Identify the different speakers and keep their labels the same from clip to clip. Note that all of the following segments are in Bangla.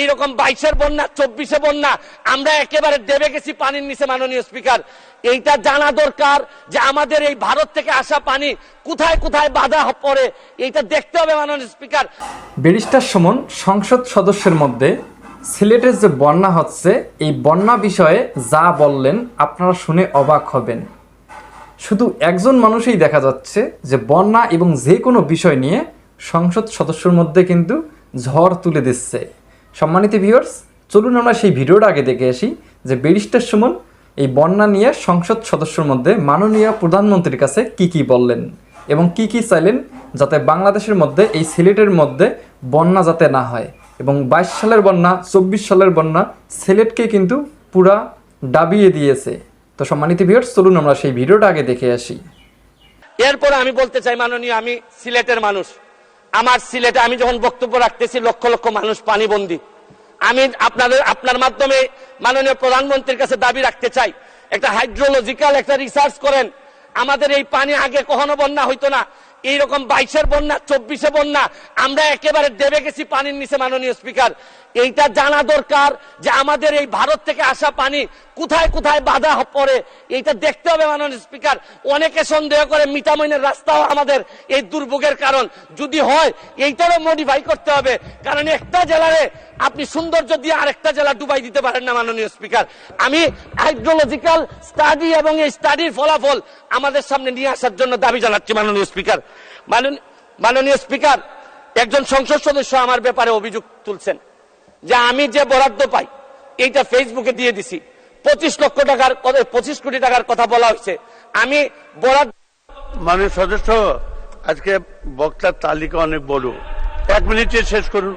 Speaker 1: এইরকম বাইশের বন্যা, চব্বিশে বন্যা, আমরা একেবারে দেবে গেছি পানির নিচে মাননীয় স্পিকার। এইটা জানা দরকার যে আমাদের এই ভারত থেকে আসা পানি কোথায় কোথায় বাধা পড়ে, এইটা দেখতে হবে মাননীয় স্পিকার।
Speaker 2: ব্যারিস্টার সুমন, সংসদ সদস্যের মধ্যে সিলেটের যে বন্যা হচ্ছে, এই বন্যা বিষয়ে যা বললেন, আপনারা শুনে অবাক হবেন। শুধু একজন মানুষই দেখা যাচ্ছে যে বন্যা এবং যে কোনো বিষয় নিয়ে সংসদ সদস্যর মধ্যে কিন্তু ঝড় তুলে দিচ্ছে। সম্মানিত ভিউয়ার্স চলুন আমরা সেই ভিডিওটা আগে দেখে আসি যে ব্যারিস্টার সুমন এই বন্যা নিয়ে সংসদ সদস্যর মধ্যে মাননীয় প্রধানমন্ত্রীর কাছে কি কি বললেন এবং কি কি চাইলেন যাতে বাংলাদেশের মধ্যে এই সিলেটের মধ্যে বন্যা যাতে না হয় এবং বাইশ সালের বন্যা, চব্বিশ সালের বন্যা সিলেটকে কিন্তু পুরা ডাবিয়ে দিয়েছে। তো সম্মানিত ভিউয়ার্স চলুন আমরা সেই ভিডিওটা আগে দেখে আসি।
Speaker 1: এরপরে আমি বলতে চাই মাননীয়, আমি সিলেটের মানুষ। আমার সিলেটে আমি যখন বক্তব্য রাখতেছি, লক্ষ লক্ষ মানুষ পানিবন্দী। আমি আপনাদের, আপনার মাধ্যমে মাননীয় প্রধানমন্ত্রীর কাছে দাবি রাখতে চাই। একটা হাইড্রোলজিক্যাল একটা রিসার্চ করেন। আমাদের এই পানি আগে কখনো বন্যা হইতো না। এইরকম বাইশের বন্যা, চব্বিশে বন্যা, আমরা একেবারে দেবে গেছি পানির নিচে মাননীয় স্পিকার। এইটা জানা দরকার যে আমাদের এই ভারত থেকে আসা পানি কোথায় কোথায় বাধা পড়ে, এইটা দেখতে হবে মাননীয় স্পিকার। অনেকে সন্দেহ করে মিটামইনের রাস্তাও আমাদের এই দুর্ভোগের কারণ। যদি হয়, এইটারও মডিফাই করতে হবে। কারণ একটা জেলারে আপনি সৌন্দর্য দিয়ে আরেকটা জেলা ডুবাই দিতে পারেন না, মাননীয় স্পিকার। আমি হাইড্রোলজিক্যাল স্টাডি এবং এই স্টাডির ফলাফল আমাদের সামনে নিয়ে আসার জন্য দাবি জানাচ্ছি, মাননীয় স্পিকার। মাননীয় স্পিকার, একজন সংসদ সদস্য আমার ব্যাপারে অভিযোগ তুলছেন যে আমি যে বরাদ্দ পাই, এইটা ফেসবুকে দিয়ে দিছি। পঁচিশ লক্ষ টাকার পঁচিশ কোটি টাকার কথা বলা হয়েছে। আমি বরাদ্দ
Speaker 3: মাননীয় সদস্য, আজকে বক্তার তালিকা অনেক বড়। এক মিনিটে শেষ করুন।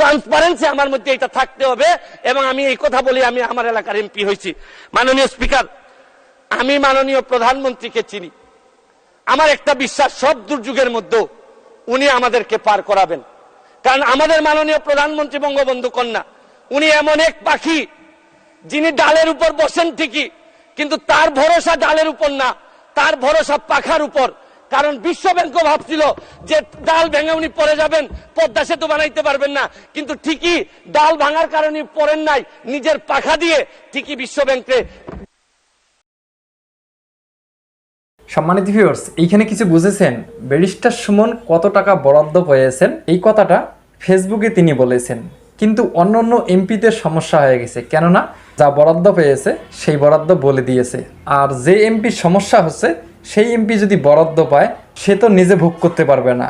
Speaker 1: ট্রান্সপারেন্সি আমার মধ্যে এটা থাকতে হবে, এবং আমি এই কথা বলি, আমি আমার এলাকার এমপি হয়েছি। মাননীয় স্পিকার, আমি মাননীয় প্রধানমন্ত্রীকে চিনি। আমার একটা বিশ্বাস, সব দুর্যোগের মধ্যেও উনি আমাদেরকে পার করাবেন। কারণ আমাদের মাননীয় প্রধানমন্ত্রী বঙ্গবন্ধু কন্যা, উনি এমন এক পাখি, যিনি ডালের উপর বসেন ঠিকই, কিন্তু তার ভরসা ডালের উপর না, তার ভরসা পাখার উপর। কারণ বিশ্ব ব্যাংকও ভাবছিল যে ডাল ভেঙে উনি পরে যাবেন, পদ্মা সেতু বানাইতে পারবেন না। কিন্তু ঠিকই ডাল ভাঙার কারণে পড়েন নাই, নিজের পাখা দিয়ে ঠিকই বিশ্ব ব্যাংকে
Speaker 2: সম্মানিত ভিউয়ার্স এইখানে কিছু বুঝেছেন? ব্যারিস্টার সুমন কত টাকা বরাদ্দ পেয়েছেন? এই কথাটা ফেসবুকে তিনি বলেছেন। কিন্তু অন্য অন্য এমপিদের সমস্যা হয়ে গেছে। কেননা যা বরাদ্দ পেয়েছে, সেই বরাদ্দ বলে দিয়েছে। আর যে এমপির সমস্যা হচ্ছে সেই এমপি যদি বরাদ্দ পায়, সে তো নিজে ভোগ করতে পারবে না।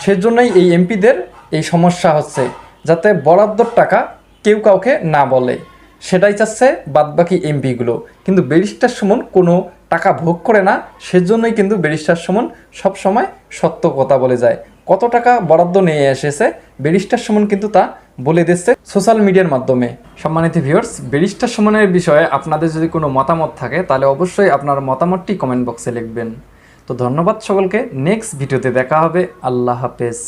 Speaker 2: সেজন্যই এই এমপিদের এই সমস্যা হচ্ছে, যাতে বরাদ্দর টাকা কেউ কাউকে না বলে। সেটাই চাচ্ছে বাদবাকি এমপিগুলো। কিন্তু ব্যারিস্টার সুমন কোনো টাকা ভোগ করে না, সেজন্যই কিন্তু ব্যারিস্টার সুমন সবসময় সত্য কথা বলে যায়। কত টাকা বরাদ্দ নিয়ে এসেছে ব্যারিস্টার সুমন কিন্তু তা বলে দিচ্ছে সোশ্যাল মিডিয়ার মাধ্যমে। সম্মানিত ভিউয়ার্স, ব্যারিস্টার সুমনের বিষয়ে আপনাদের যদি কোনো মতামত থাকে, তাহলে অবশ্যই আপনার মতামতটি কমেন্ট বক্সে লিখবেন। তো ধন্যবাদ সকলকে, নেক্সট ভিডিওতে দেখা হবে। আল্লাহ হাফেজ।